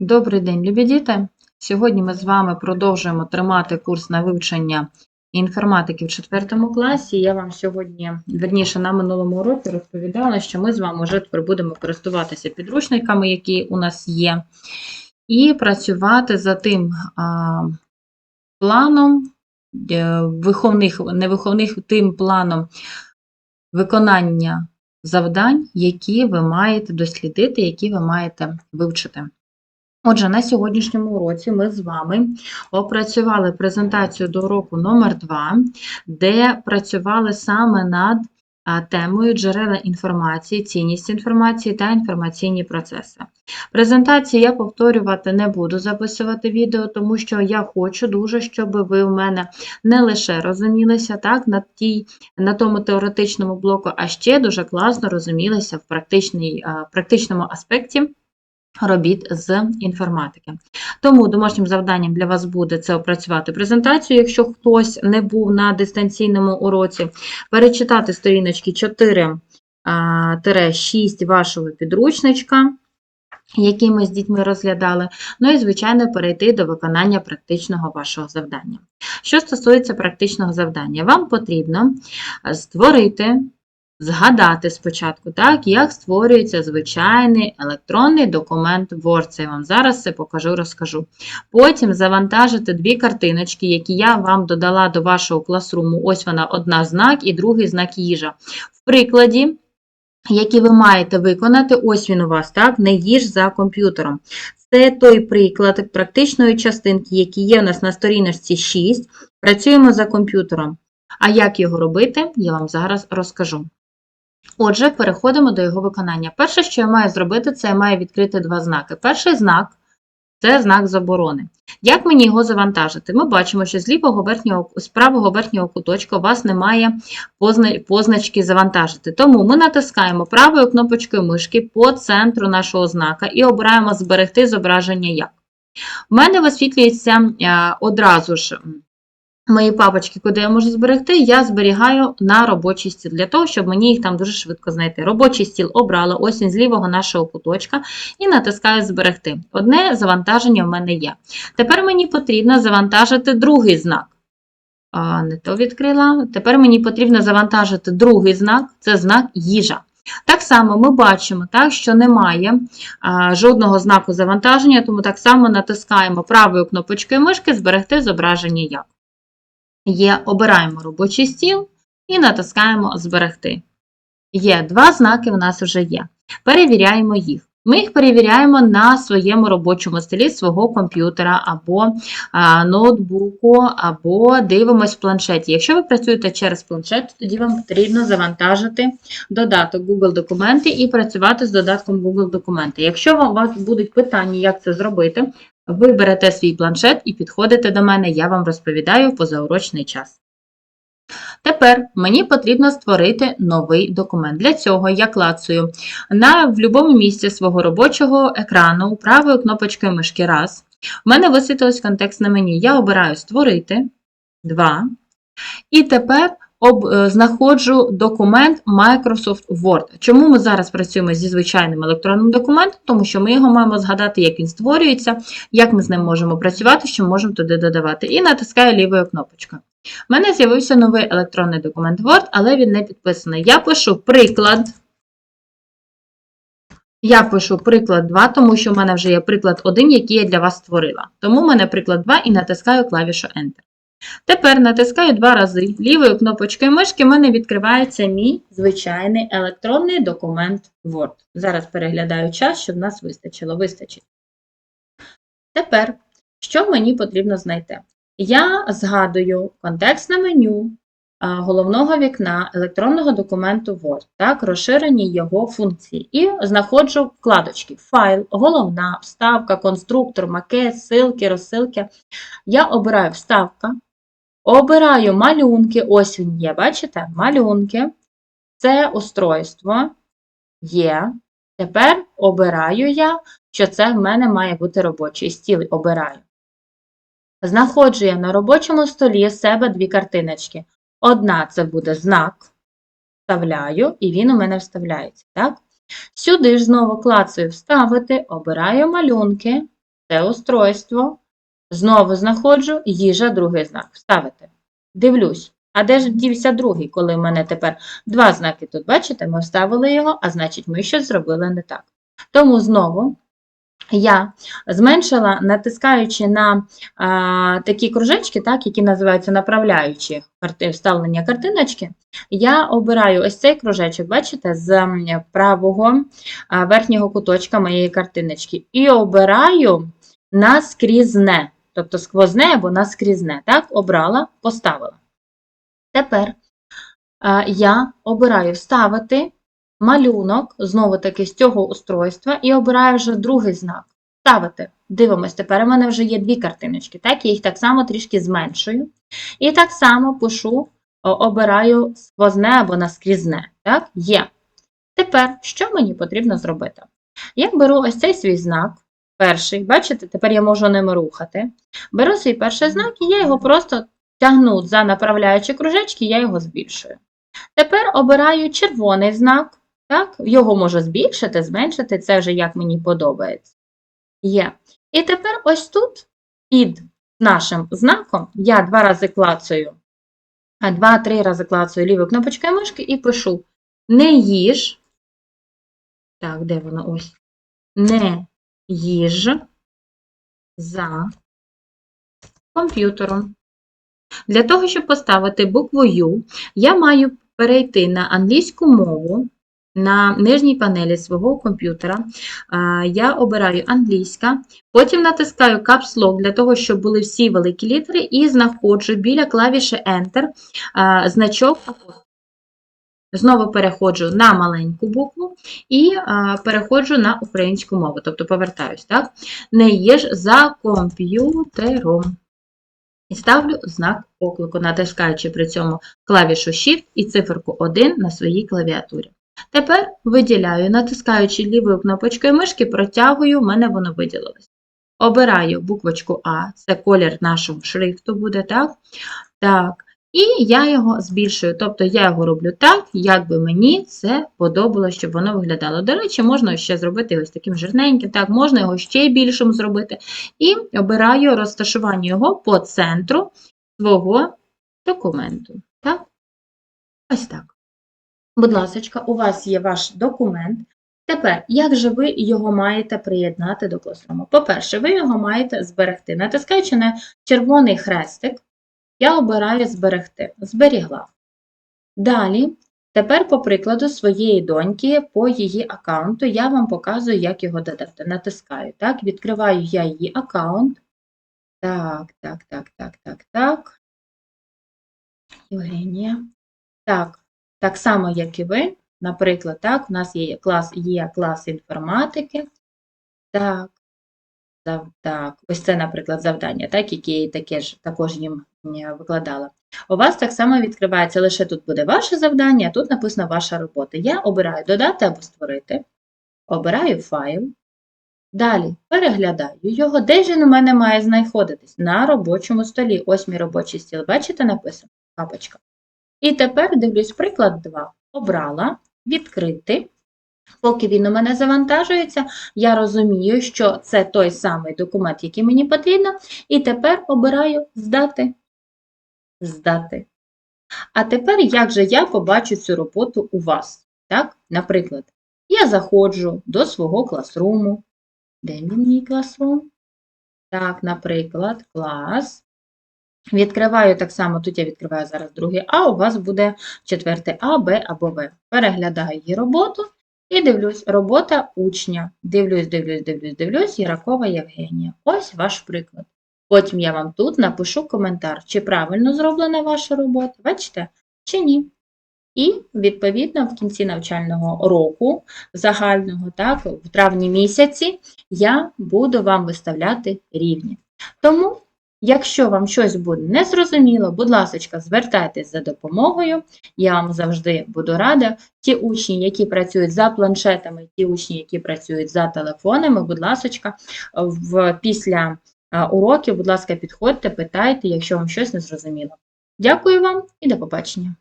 Добрий день, любі діти! Сьогодні ми з вами продовжуємо тримати курс на вивчення інформатики в 4 класі. Я вам сьогодні, верніше, на минулому уроці розповідала, що ми з вами вже тепер будемо користуватися підручниками, які у нас є, і працювати за тим а, планом, е, виховних, не виховних, тим планом виконання завдань, які ви маєте дослідити, які ви маєте вивчити. Отже, на сьогоднішньому уроці ми з вами опрацювали презентацію до уроку номер 2 де працювали саме над темою джерела інформації, цінність інформації та інформаційні процеси. Презентацію я повторювати не буду записувати відео, тому що я хочу дуже, щоб ви в мене не лише розумілися так, на, тій, на тому теоретичному блоку, а ще дуже класно розумілися в практичній, практичному аспекті робіт з інформатики. Тому домашнім завданням для вас буде це опрацювати презентацію, якщо хтось не був на дистанційному уроці, перечитати сторіночки 4-6 вашого підручничка, які ми з дітьми розглядали, ну і, звичайно, перейти до виконання практичного вашого завдання. Що стосується практичного завдання, вам потрібно створити згадати спочатку, так, як створюється звичайний електронний документ Word. Це я вам зараз це покажу, розкажу. Потім завантажити дві картиночки, які я вам додала до вашого класруму. Ось вона одна знак і другий знак їжа. В прикладі. Які ви маєте виконати, ось він у вас, так, не їж за комп'ютером. Це той приклад практичної частинки, який є у нас на сторіночці 6. Працюємо за комп'ютером. А як його робити, я вам зараз розкажу. Отже, переходимо до його виконання. Перше, що я маю зробити, це я маю відкрити два знаки. Перший знак це знак заборони. Як мені його завантажити? Ми бачимо, що з лівого верхнього, з правого верхнього куточка у вас немає позначки завантажити. Тому ми натискаємо правою кнопочкою мишки по центру нашого знака і обираємо зберегти зображення як. У мене висвітлюється одразу ж мої папочки, куди я можу зберегти, я зберігаю на робочий стіл, для того, щоб мені їх там дуже швидко знайти. Робочий стіл обрала, ось він з лівого нашого куточка, і натискаю Зберегти. Одне завантаження в мене є. Тепер мені потрібно завантажити другий знак. А, Не то відкрила. Тепер мені потрібно завантажити другий знак це знак їжа. Так само ми бачимо, так, що немає а, жодного знаку завантаження, тому так само натискаємо правою кнопочкою мишки Зберегти зображення як є, обираємо робочий стіл і натискаємо Зберегти. Є два знаки, у нас вже є. Перевіряємо їх. Ми їх перевіряємо на своєму робочому столі свого комп'ютера або а, ноутбуку, або дивимось в планшеті. Якщо ви працюєте через планшет, тоді вам потрібно завантажити додаток Google Документи і працювати з додатком Google Документи. Якщо у вас будуть питання, як це зробити, ви берете свій планшет і підходите до мене, я вам розповідаю позаурочний час. Тепер мені потрібно створити новий документ. Для цього я клацаю на в будь-якому місці свого робочого екрану правою кнопочкою мишки раз. У мене висвітилось контекстне меню. Я обираю Створити. Два. І тепер об, е, знаходжу документ Microsoft Word. Чому ми зараз працюємо зі звичайним електронним документом? Тому що ми його маємо згадати, як він створюється, як ми з ним можемо працювати, що можемо туди додавати. І натискаю лівою кнопочкою. У мене з'явився новий електронний документ Word, але він не підписаний. Я пишу приклад. Я пишу приклад 2, тому що в мене вже є приклад 1, який я для вас створила. Тому в мене приклад 2 і натискаю клавішу Enter. Тепер натискаю два рази. Лівою кнопочкою мишки в мене відкривається мій звичайний електронний документ Word. Зараз переглядаю час, щоб нас вистачило. Вистачить. Тепер, що мені потрібно знайти? Я згадую контекстне меню головного вікна електронного документу Word, так, розширені його функції. І знаходжу вкладочки: файл, головна, вставка, конструктор, макет, ссылки, розсилки. Я обираю вставка. Обираю малюнки, ось він є, бачите? Малюнки. Це устройство є. Тепер обираю я, що це в мене має бути робочий стіл. Обираю. Знаходжу я на робочому столі себе дві картиночки. Одна це буде знак, вставляю, і він у мене вставляється. так? Сюди ж знову клацаю Вставити, обираю малюнки, це устройство, знову знаходжу їжа, другий знак. Вставити. Дивлюсь. А де ж дівся другий, коли в мене тепер два знаки тут, бачите, ми вставили його, а значить, ми щось зробили не так. Тому знову я зменшила, натискаючи на а, такі кружечки, так, які називаються направляючі вставлення картиночки, я обираю ось цей кружечок, бачите, з правого верхнього куточка моєї картиночки, і обираю наскрізне, тобто сквозне або наскрізне. Так, обрала, поставила. Тепер а, я обираю вставити малюнок, знову таки з цього устройства, і обираю вже другий знак. Ставити. Дивимось, тепер у мене вже є дві картиночки, так, я їх так само трішки зменшую. І так само пишу, обираю сквозне або наскрізне. Так, є. Тепер, що мені потрібно зробити? Я беру ось цей свій знак, перший, бачите, тепер я можу ним рухати. Беру свій перший знак і я його просто тягну за направляючі кружечки, я його збільшую. Тепер обираю червоний знак, так, його можу збільшити, зменшити, це вже як мені подобається. Є. І тепер ось тут під нашим знаком я два рази клацаю, два-три рази клацаю лівою кнопочкою мишки і пишу не їж. Так, де воно ось? Не їж за комп'ютером. Для того, щоб поставити букву Ю, я маю перейти на англійську мову. На нижній панелі свого комп'ютера я обираю англійська, потім натискаю Caps Lock для того, щоб були всі великі літери, і знаходжу біля клавіші Enter значок апостроф. Знову переходжу на маленьку букву і переходжу на українську мову, тобто повертаюсь, так? Не їж за комп'ютером. І ставлю знак оклику, натискаючи при цьому клавішу Shift і циферку 1 на своїй клавіатурі. Тепер виділяю, натискаючи лівою кнопочкою мишки, протягую, в мене воно виділилось. Обираю буквочку А, це колір нашого шрифту буде, так? Так. І я його збільшую, тобто я його роблю так, як би мені це подобалося, щоб воно виглядало. До речі, можна ще зробити ось таким жирненьким, так, можна його ще більшим зробити. І обираю розташування його по центру свого документу. Так? Ось так. Будь ласка, у вас є ваш документ. Тепер, як же ви його маєте приєднати до Classroom? По-перше, ви його маєте зберегти. Натискаючи на червоний хрестик, я обираю зберегти. Зберігла. Далі, тепер, по прикладу своєї доньки, по її аккаунту, я вам показую, як його додати. Натискаю. Так, відкриваю я її аккаунт. Так, так, так, так, так, так. Євгенія. Так, так само, як і ви. Наприклад, так, у нас є клас, є клас інформатики. Так, так, ось це, наприклад, завдання, так, які я ж, також їм викладала. У вас так само відкривається, лише тут буде ваше завдання, а тут написано ваша робота. Я обираю додати або створити, обираю файл, далі переглядаю його, де ж він у мене має знаходитись? На робочому столі. Ось мій робочий стіл. Бачите, написано? Капочка. І тепер дивлюсь приклад 2. Обрала, відкрити. Поки він у мене завантажується, я розумію, що це той самий документ, який мені потрібно, і тепер обираю здати. Здати. А тепер як же я побачу цю роботу у вас? Так? Наприклад, я заходжу до свого класруму. Де він мій класрум? Так, наприклад, клас. Відкриваю так само, тут я відкриваю зараз другий А, у вас буде четвертий А, Б або В. Переглядаю її роботу і дивлюсь, робота учня. Дивлюсь, дивлюсь, дивлюсь, дивлюсь, Яракова Євгенія. Ось ваш приклад. Потім я вам тут напишу коментар, чи правильно зроблена ваша робота, бачите, чи ні. І, відповідно, в кінці навчального року, загального, так, в травні місяці, я буду вам виставляти рівні. Тому Якщо вам щось буде незрозуміло, будь ласка, звертайтесь за допомогою. Я вам завжди буду рада. Ті учні, які працюють за планшетами, ті учні, які працюють за телефонами, будь ласка, після уроків, будь ласка, підходьте, питайте, якщо вам щось не зрозуміло. Дякую вам і до побачення!